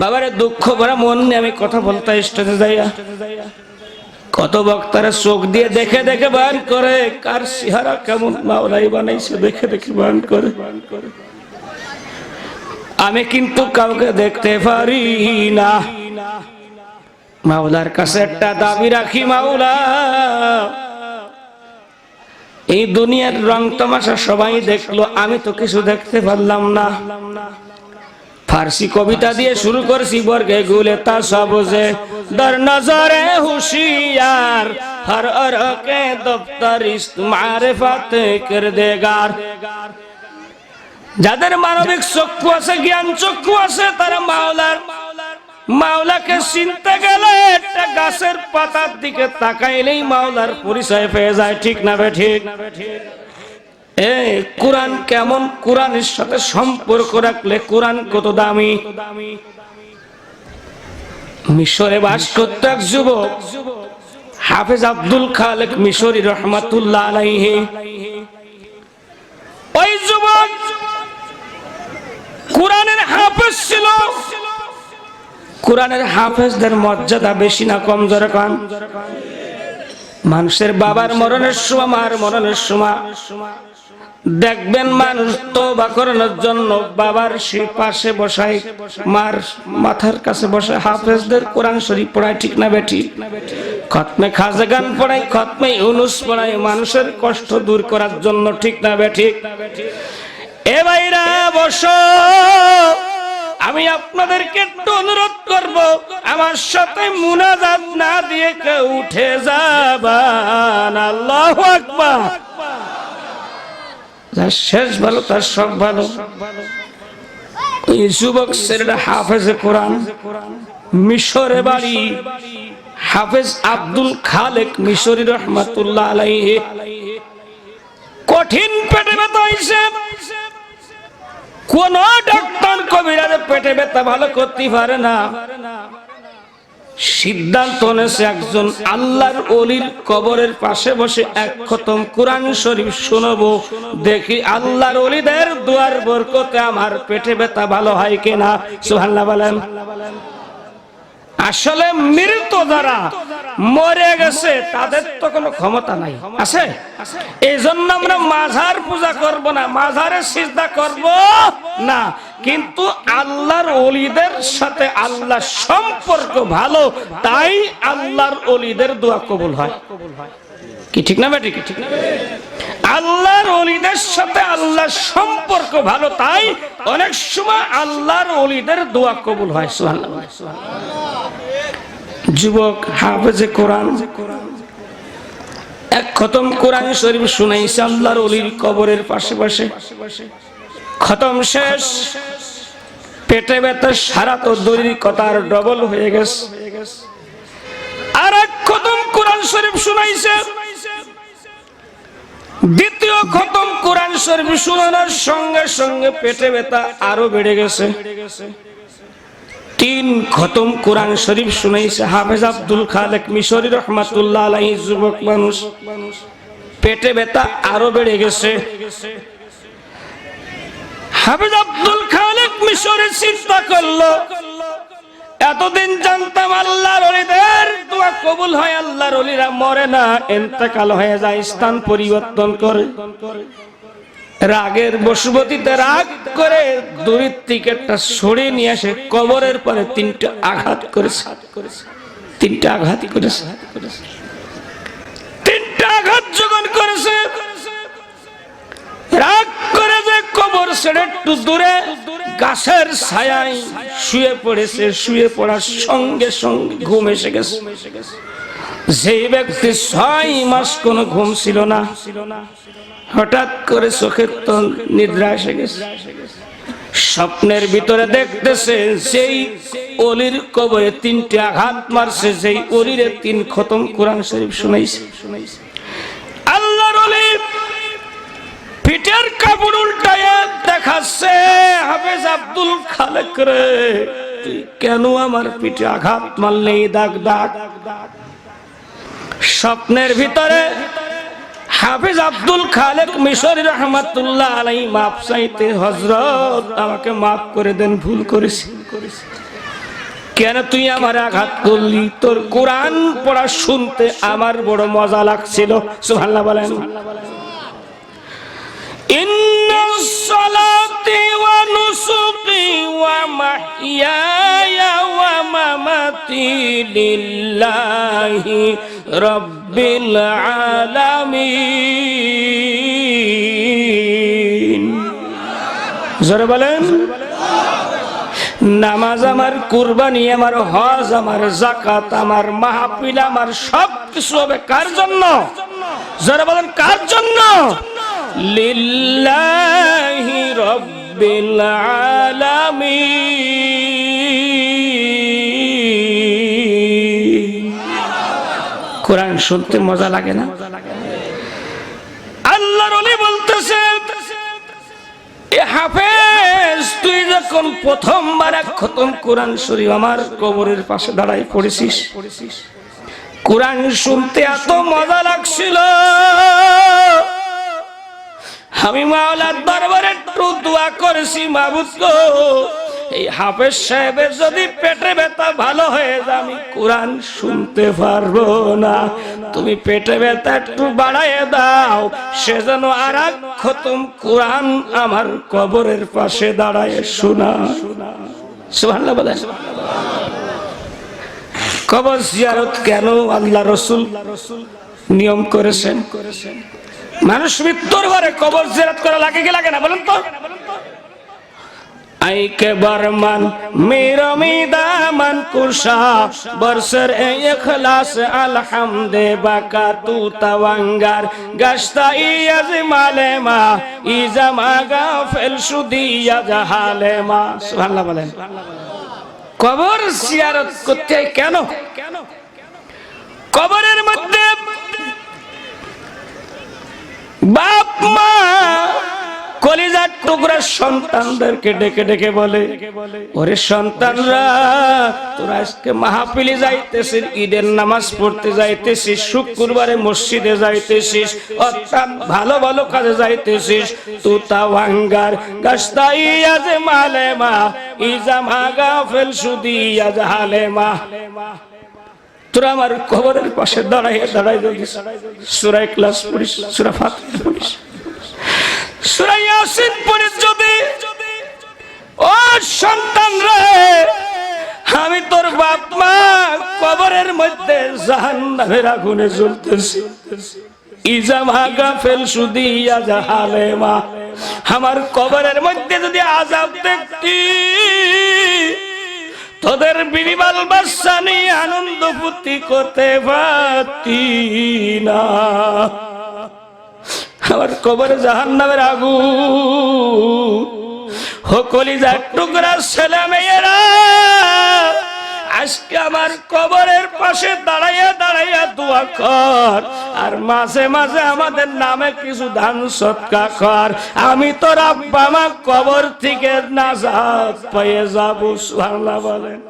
বাবারে দুঃখ ভরা মন নিয়ে আমি কথা বলতে স্টেজে যাইয়া। কত বক্তারা চোখ দিয়ে দেখে দেখে বান করে, কার সিহারা কেমন মাওলাই বানাইছে, দেখে দেখে বান করে। আমি কিন্তু কাউকে দেখতে পারি না। মাওলার কাছে একটা দাবি রাখি মাওলা। এই দুনিয়ার রং তামাশা সবাই দেখল, আমি তো কিছু দেখতে পারলাম না। ফার্সি কবিতা দিয়ে শুরু করছি, বর্গে গুলে তা সবজে দর নজরে হুশিয়ার, হর অর কে দফতর মারেফাত কর দেগার যাদের মানবিক চক্ষু আছে, জ্ঞান চক্ষু আছে, তারা মাওলার, মাওলাকে চিনতে গেলে একটা গাছের পাতার দিকে তাকাইলেই মাওলার পরিচয় পেয়ে যায়। ঠিক না বে ঠিক না বে ঠিক? এ কোরআন কেমন? কোরআনের সাথে সম্পর্ক রাখলে কোরআন কত দামি? মিশরে বাস করত এক যুবক, হাফেজ আব্দুল খালেক মিশরি রহমাতুল্লাহ ওই যুবক কোরআনের হাফেজ ছিল। কোরআনের হাফেজদের মর্যাদা বেশি না কম? জোরে মানুষের বাবার মরণের সময়, মার মরণের সময়। দেখবেন মানুষ তোবা করানোর জন্য বাবার সে পাশে বসায়, মার মাথার কাছে বসে হাফেজদের কোরআন শরীফ পড়ায়, ঠিক না বেটি খতমে খাজে গান পড়ায়, খতমে ইউনুস পড়ায়, মানুষের কষ্ট দূর করার জন্য ঠিক না বেটি এ ভাইরা, বসো। আমি আপনাদেরকে একটু অনুরোধ করব, আমার সাথে মুনাজাত না দিয়ে কেউ উঠে যাবান আল্লাহ আকবার। যার শেষ ভালো, তার সব ভালো। কোরআন, মিশরে বাড়ি, হাফেজ আব্দুল খালেক মিশরি রহমাতুল্লাহ আলাইহি। কঠিন পেটে ব্যথা হয়েছে কোন ডাক্তার কবিরাজ পেটে ব্যথা ভালো করতে পারে না। সিদ্ধান্ত নেছে একজন আল্লাহর অলির কবরের পাশে বসে এক খতম কোরআন শরীফ শুনব। দেখি আল্লাহর অলিদের দুয়ার বরকতে আমার পেটে ব্যথা ভালো হয় কিনা। সুহাল্লা বলেন। আসলে মৃত যারা মরে গেছে, তাদের তো কোনো ক্ষমতা নাই। আছে? এই জন্য আমরা মাঝার পূজা করব না, মাঝারে সিজদা করব না। কিন্তু আল্লাহর অলিদের সাথে আল্লাহ সম্পর্ক ভালো, তাই আল্লাহর অলিদের দোয়া কবুল হয়। কি ঠিক না বেটি ঠিক না আল্লাহর অলিদের সাথে আল্লাহর সম্পর্ক ভালো, তাই অনেক সময় আল্লাহর অলিদের দোয়া কবুল হয় সুবহানাল্লাহ। যুবক হাফেজে কোরআন। এক খতম কোরআন শরীফ শুনাইছে আল্লাহর অলির কবরের পাশে পাশে খতম শেষ। পেটে ব্যথা, সারা তো দড়ির কথার ডবল হয়ে গেছে। আর এক খতম কোরআন শরীফ শুনাইছে। দ্বিতীয় খতম কোরআন শরীফ শোনানোর সঙ্গে সঙ্গে পেটে ব্যথা আরও বেড়ে গেছে। তিন খতম কোরআন শরীফ শুনাইছে হাফেজ আব্দুল খালেক মিশরি রহমাতুল্লাহ আলাইহি, যুবক মানুষ। পেটে ব্যথা আরও বেড়ে গেছে। হাফেজ আব্দুল খালেক মিশরে চিন্তা করল, এতদিন জানতাম আল্লাহর অলিদের দোয়া কবুল হয়, আল্লাহর অলিরা মরে না, এন্তেকাল হয়ে যায়, স্থান পরিবর্তন করে। রাগের বসুবতীতে রাগ করে দড়ির টিকেটটা সরিয়ে নিয়ে আসে কবরের পরে তিনটা আঘাত করেছে। তিনটা আঘাত করেছে। তিনটা আঘাত যখন করেছে, রাগ করে যে কবর ছেড়ে একটু দূরে গাছের ছায়ায় শুয়ে পড়েছে, শুয়ে পড়ার সঙ্গে সঙ্গে ঘুম এসে গেছে। যেই ব্যক্তি ছয় মাস কোনো ঘুম ছিল না, হঠাৎ করে চোখের তো নিদ্রা এসে গেছে। স্বপ্নের ভিতরে দেখতেছে সেই অলির কবরে তিনটে আঘাত মারছে সেই অলিরে তিন খতম কোরআন শরীফ শুনাইছে। আল্লাহর অলি পিঠের কাপড় উল্টায় দেখাচ্ছে, হাফেজ আব্দুল খালেক রে কেন আমার পিঠে আঘাত মারলে? এই দাগ দাগ। স্বপ্নের ভিতরে হাফিজ আব্দুল খালেক মিশরি রহমাতুল্লাহ আলাই মাপ চাইতে হজরত আমাকে মাফ করে দেন ভুল করেছি কেন তুই আমার আঘাত করলি তোর কোরআন পড়া শুনতে আমার বড় মজা লাগছিল সুবহানাল্লাহ বলেন إن صلاتي ونسكي ومحياي ومماتي لله رب العالمين জোরে বলেন নামাজ আমার কুরবানি আমার হজ আমার জাকাত আমার মাহফিল আমার সব কিছু হবে কার জন্য যারা বলেন কার জন্য লিল্লাহি রব্বিল আলামিন শুনতে মজা লাগে না? আল্লাহর ওলি বলতেছে তুই যখন প্রথমবার এক খতম আমার পাশে পড়েছিস শুনতে এত মজা লাগছিল। আমি মাওলার দরবারে একটু দোয়া করেছি, মাবুদ গো। এই হাফেজ সাহেবের যদি পেটে ব্যথা ভালো হয়ে যায়, আমি কোরআন শুনতে পারব না। তুমি পেটে ব্যথা একটু বাড়াইয়ে দাও সেজন্য আর এক খতম কোরআন আমার কবরের পাশে দাঁড়ায় শোনা। সুবহানাল্লাহ বলেন। কবর জিয়ারত কেন আল্লাহ রসুল নিয়ম করেছেন? মানুষ মৃত্যুর ঘরে কবর জিয়ারত করা লাগে কি লাগে না বলেন তো? আইকে বর্মন মিরমি দামন কুশা বর্ষর এখলাস আলহাম আলহামদে বাকা তু তওয়াঙ্গার। গস্তা ইয়াজ মালেমা, ই জামা গাফিল সুদি ইয়াজ হালেমা বলেন। কবর শিয়ার করতে কেন? কবরের মধ্যে বাপ মা কলিজার টুকরা সন্তানদেরকে ডেকে ডেকে বলে, ওরে সন্তানরা, তোরা আজকে মাহফিলে যাইতেছিস, ঈদের নামাজ পড়তে যাইতেছিস, শুক্রবারে মসজিদে যাইতেছিস অর্থাৎ ভালো ভালো কাজে যাইতেছিস তু তা ভাঙ্গার গাস্তাই আজ মালেমা, ইজাম ফেল সুদি আজ হালেমা। তোরা আমার কবরের পাশে দাঁড়াইয়ে দাঁড়াই সুরাই ক্লাস পড়িস সুরা ফাতিহা পড়িস। ও সন্তান আমি তোর বাপ মা কবরের মধ্যে জাহান্নামের আগুনে জ্বলতেছি। আমার কবরের মধ্যে যদি আজাব দেখতি, তোদের বিরিবাল বাচ্চা নিয়ে আনন্দ ফুর্তি করতে পারতি না। আমার কবরে জাহান নামের আগু হকলি যা টুকরা ছেলে মেয়েরা, আজকে আমার কবরের পাশে দাঁড়াইয়া দাঁড়াইয়া দোয়া কর। আর মাঝে মাঝে আমাদের নামে কিছু ধান সৎকা কর। আমি তোর আব্বা মা কবর থেকে নাজাত পেয়ে যাব, সুবহানাল্লাহ বলেন।